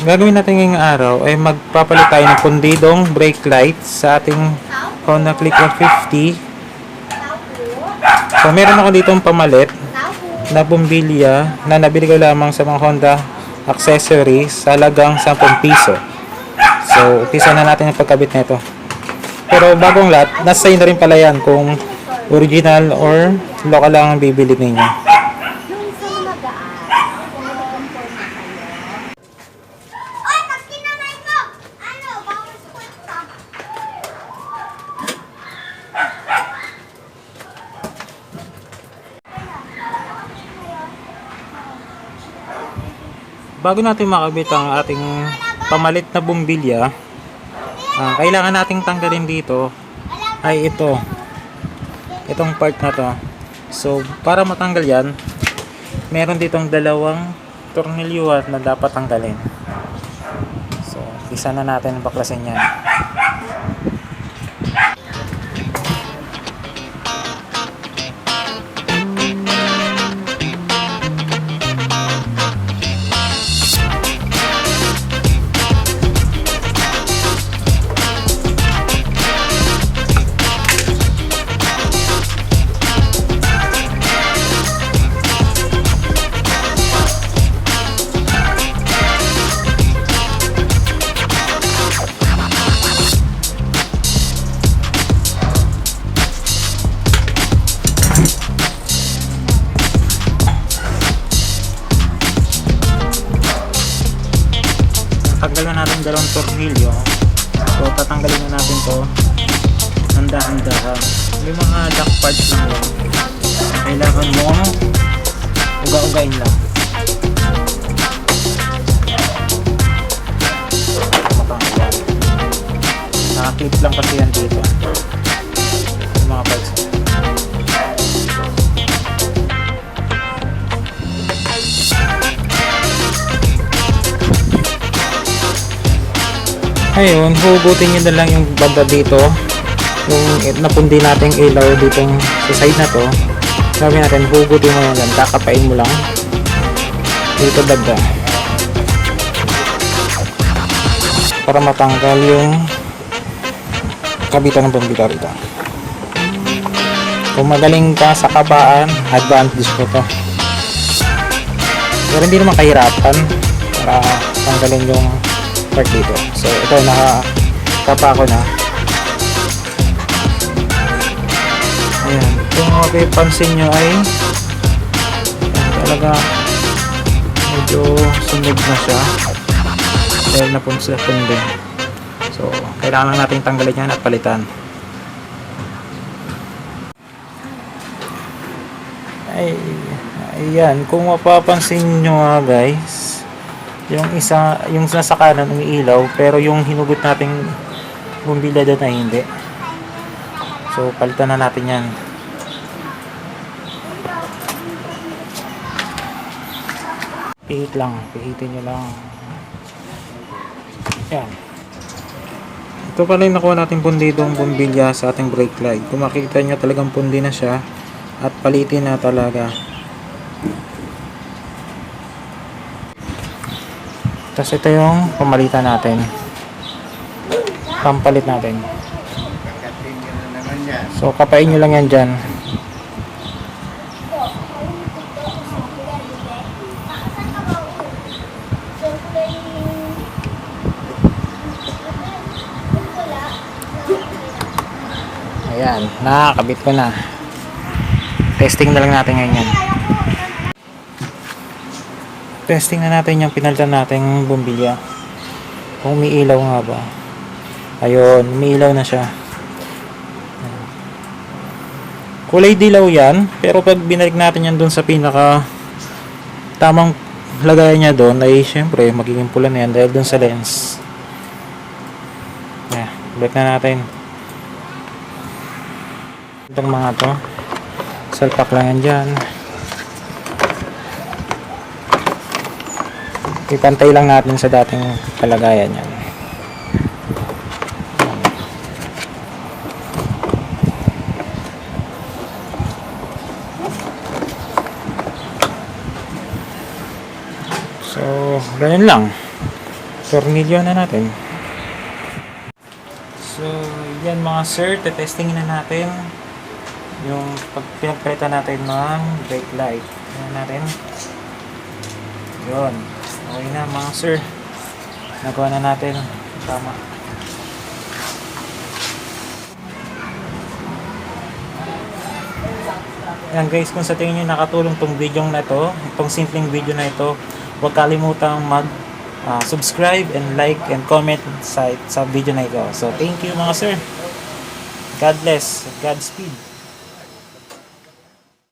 gagawin natin ngayong araw ay magpapalit tayo ng pundidong brake lights sa ating Honda Click 150. So, meron ako dito pamalit na bumbilya na nabili ko lamang sa mga Honda accessories sa halagang 10 piso. So, umpisa na natin ang pagkabit nito. Pero bagong lahat, nasa na rin pala yan kung original or local lang ang bibili ninyo. Yung sa magaan, kung nag-conform na kayo. Oy, pag kinamay mo! Ano, bawal sa kwenta. Bago natin makabit ang ating pamalit na bumbilya, ah, kailangan nating tanggalin dito ay ito. Itong part na to. So, para matanggal yan, meron ditong dalawang tornilyuhan na dapat tanggalin. So, isa na natin baklasin yan. Tanggal na natin dalawang tornilyo. So, tatanggalin na natin to ng dahan-dahan. May mga jack parts na yun. Kailangan mo uga-ugain lang. Nakaklip lang kasi yan dito. Ayun, hugutin nyo na lang yung banda dito. Yung napundi natin ilaw dito sa side na to. Sabi natin, hugutin mo yan. Kakapain mo lang. Dito banda. Para matanggal yung kabitan ng bombita rito. Kung magaling ka sa kabaan, advantage ko to. Pero hindi naman kahirapan para tanggalin yung part dito. So, ito, nakakapa ko na. Ayan. Kung mapipansin nyo ay ayan, talaga medyo sunog na siya dahil napunsa sa pundi. So, kailangan lang natin tanggalin yan at palitan. Ay, ayan. Kung mapapansin nyo nga guys, yung isa, yung nasa kanan umiilaw, pero yung hinugot nating bumbilya doon ay hindi. So, palitan na natin yan. Pihit lang, pihitin nyo lang. Yan. Ito pala yung nakuha natin pundidong bumbilya sa ating brake light. Kung makikita nyo talagang pundi na siya at palitin na talaga. Tapos ito yung pamalitan natin. Pampalit natin. So, kapain nyo lang yan dyan. Ayan, nakakabit ko na. Testing na lang natin ngayon yan. Testing na natin yung pinalitan nating bumbilya. Kung umiilaw nga ba. Ayun, umiilaw na siya. Kulay dilaw yan, pero pag binalik natin yan dun sa pinaka tamang lagayan niya doon ay syempre magiging pula na yan dahil dun sa lens. Yeah, balik na natin. Itong mga to, salpak lang yan dyan. Ipantay lang natin sa dating kalagayan yan. So, ganyan lang. tornilyo na natin. So, yan mga sir, tetestingin na natin yung pag natin ng brake light. Yan natin. Yun. Okay na mga sir. Nagawa na natin. Tama. Yan guys, kung sa tingin nyo nakatulong tong video na to, itong simpleng video na ito, huwag kalimutang mag ah, subscribe and like and comment sa, sa video na ito. So, thank you mga sir. God bless. Godspeed.